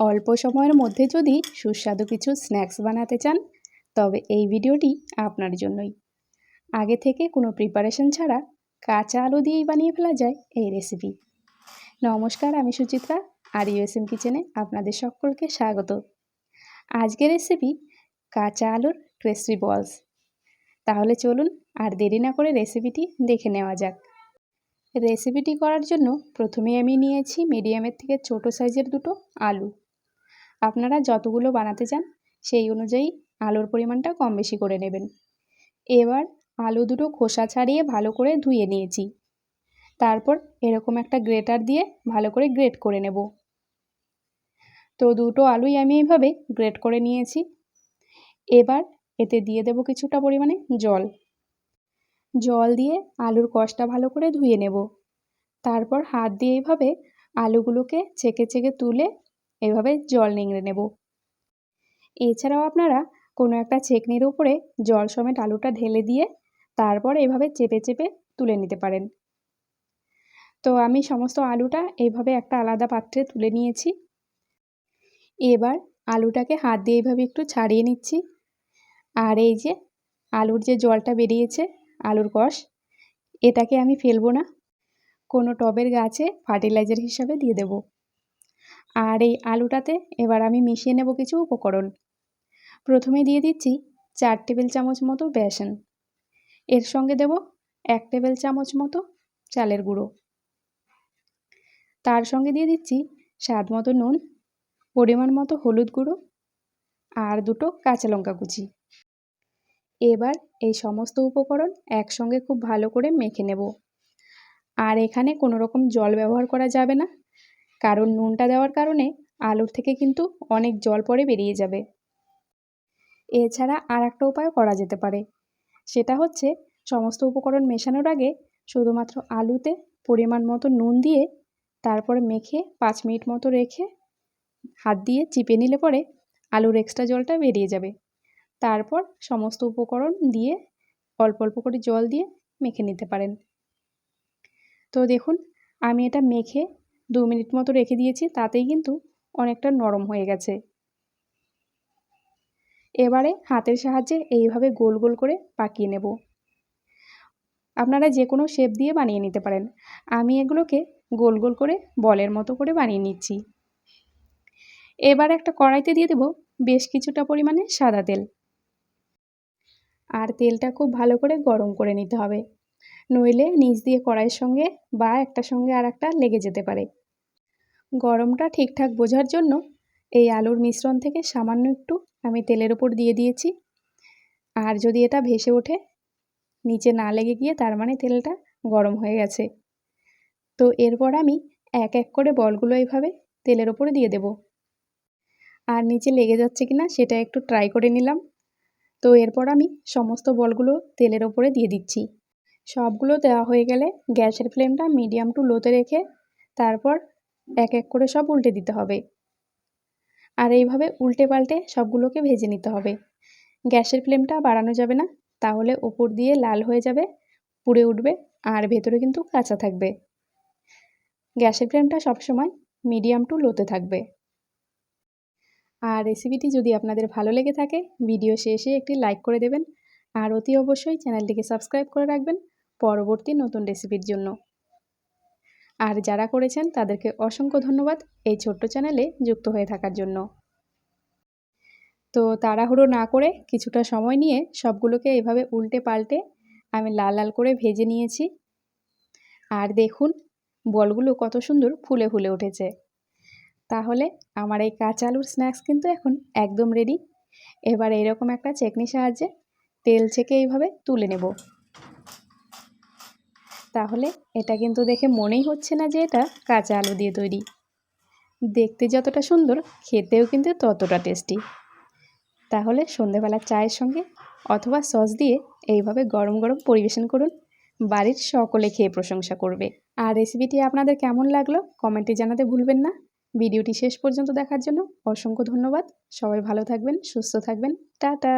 অল্প সময়ের মধ্যে যদি সুস্বাদু কিছু স্ন্যাক্স বানাতে চান, তবে এই ভিডিওটি আপনার জন্যই। আগে থেকে কোনো প্রিপারেশন ছাড়া কাঁচা আলু দিয়েই বানিয়ে ফেলা যায় এই রেসিপি নমস্কার, আমি সুচিত্রা, আর ইউএসএম কিচেনে আপনাদের সকলকে স্বাগত। আজকের রেসিপি কাঁচা আলুর ক্রিসপি বলস তাহলে চলুন আর দেরি না করে রেসিপিটি দেখে নেওয়া যাক। রেসিপিটি করার জন্য প্রথমে আমি নিয়েছি মিডিয়ামের থেকে ছোট সাইজের দুটো আলু। আপনারা যতগুলো বানাতে চান, সেই অনুযায়ী আলুর পরিমাণটা কম বেশি করে নেবেন। এবার আলু দুটো খোসা ছাড়িয়ে ভালো করে ধুয়ে নিয়েছি। তারপর এরকম একটা গ্রেটার দিয়ে ভালো করে গ্রেট করে নেব। তো দুটো আলুই আমি এইভাবে গ্রেট করে নিয়েছি। এবার এতে দিয়ে দেব কিছুটা পরিমাণে জল। জল দিয়ে আলুর কষটা ভালো করে ধুয়ে নেব। তারপর হাত দিয়ে এইভাবে আলুগুলোকে ছেঁকে ছেঁকে তুলে এভাবে জল নিংড়ে নেব। এছাড়াও আপনারা কোনো একটা ছেঁকনির উপরে জল সমেত আলুটা ঢেলে দিয়ে তারপর এভাবে চেপে চেপে তুলে নিতে পারেন। তো আমি সমস্ত আলুটা এইভাবে একটা আলাদা পাত্রে তুলে নিয়েছি। এবার আলুটাকে হাত দিয়ে এইভাবে একটু ছাড়িয়ে নিচ্ছি। আর এই যে আলুর যে জলটা বেরিয়েছে, আলুর কষ, এটাকে আমি ফেলব না। কোনো টবের গাছে ফার্টিলাইজার হিসাবে দিয়ে দেব। আর এই আলুটাতে এবার আমি মিশিয়ে নেব কিছু উপকরণ। প্রথমে দিয়ে দিচ্ছি চার টেবিল চামচ মতো বেসন। এর সঙ্গে দেব এক টেবিল চামচ মতো চালের গুঁড়ো। তার সঙ্গে দিয়ে দিচ্ছি স্বাদ মতো নুন, পরিমাণ মতো হলুদ গুঁড়ো আর দুটো কাঁচা লঙ্কা কুচি। এবার এই সমস্ত উপকরণ একসঙ্গে খুব ভালো করে মেখে নেব। আর এখানে কোনো রকম জল ব্যবহার করা যাবে না। কারণ নুনটা দেওয়ার কারণে আলুর থেকে কিন্তু অনেক জল পরে বেরিয়ে যাবে। এছাড়া আর একটা উপায় করা যেতে পারে। সেটা হচ্ছে সমস্ত উপকরণ মেশানোর আগে শুধুমাত্র আলুতে পরিমাণ মতো নুন দিয়ে তারপরে মেখে পাঁচ মিনিট মতো রেখে হাত দিয়ে চিপে নিলে পরে আলুর এক্সট্রা জলটা বেরিয়ে যাবে। তারপর সমস্ত উপকরণ দিয়ে অল্প অল্প করে জল দিয়ে মেখে নিতে পারেন। তো দেখুন, আমি এটা মেখে দু মিনিট মতো রেখে দিয়েছি, তাতেই কিন্তু অনেকটা নরম হয়ে গেছে। এবারে হাতের সাহায্যে এইভাবে গোল গোল করে পাকিয়ে নেব। আপনারা যে কোনো শেপ দিয়ে বানিয়ে নিতে পারেন। আমি এগুলোকে গোল গোল করে বলের মতো করে বানিয়ে নিচ্ছি। এবার একটা কড়াইতে দিয়ে দেব বেশ কিছুটা পরিমাণে সাদা তেল। আর তেলটা খুব ভালো করে গরম করে নিতে হবে। নইলে নিচ দিয়ে কড়াইয়ের সঙ্গে বা একটা সঙ্গে আর একটা লেগে যেতে পারে। গরমটা ঠিকঠাক বোঝার জন্য এই আলুর মিশ্রণ থেকে সামান্য একটু আমি তেলের ওপর দিয়ে দিয়েছি। আর যদি এটা ভেসে ওঠে, নিচে না লেগে গিয়ে তার মানে তেলটা গরম হয়ে গেছে। তো এরপর আমি এক এক করে বলগুলো এইভাবে তেলের ওপরে দিয়ে দেব। আর নিচে লেগে যাচ্ছে কি না সেটা একটু ট্রাই করে নিলাম। তো এরপর আমি সমস্ত বলগুলো তেলের ওপরে দিয়ে দিচ্ছি। সবগুলো দেওয়া হয়ে গেলে গ্যাসের ফ্লেমটা মিডিয়াম টু লোতে রেখে তারপর এক এক করে সব উল্টে দিতে হবে। আর এইভাবে উল্টে পাল্টে সবগুলোকে ভেজে নিতে হবে। গ্যাসের ফ্লেমটা বাড়ানো যাবে না, তাহলে ওপর দিয়ে লাল হয়ে যাবে, পুড়ে উঠবে আর ভেতরে কিন্তু কাঁচা থাকবে। গ্যাসের ফ্লেমটা সবসময় মিডিয়াম টু লোতে থাকবে। আর রেসিপিটি যদি আপনাদের ভালো লেগে থাকে, ভিডিও শেষে একটি লাইক করে দেবেন। আর অতি অবশ্যই চ্যানেলটিকে সাবস্ক্রাইব করে রাখবেন। পরবর্তী নতুন রেসিপির জন্য। আর যারা করেছেন, তাদেরকে অসংখ্য ধন্যবাদ এই ছোট্ট চ্যানেলে যুক্ত হয়ে থাকার জন্য। তো তাড়াহুড়ো না করে কিছুটা সময় নিয়ে সবগুলোকে এভাবে উল্টে পাল্টে আমি লাল লাল করে ভেজে নিয়েছি। আর দেখুন, বলগুলো কত সুন্দর ফুলে ফুলে উঠেছে। তাহলে আমার এই কাঁচা আলুর স্ন্যাক্স কিন্তু এখন একদম রেডি এবার এরকম একটা চেকনির সাহায্যে তেল ছেঁকে এইভাবে তুলে নেব। তাহলে এটা কিন্তু দেখে মনেই হচ্ছে না যে এটা কাঁচা আলু দিয়ে তৈরি। দেখতে যতটা সুন্দর, খেতেও কিন্তু ততটা টেস্টি তাহলে সন্ধেবেলা চায়ের সঙ্গে অথবা সস দিয়ে এইভাবে গরম গরম পরিবেশন করুন। বাড়ির সকলে খেয়ে প্রশংসা করবে। আর রেসিপিটি আপনাদের কেমন লাগল কমেন্টে জানাতে ভুলবেন না। ভিডিওটি শেষ পর্যন্ত দেখার জন্য অসংখ্য ধন্যবাদ। সবাই ভালো থাকবেন, সুস্থ থাকবেন। টাটা!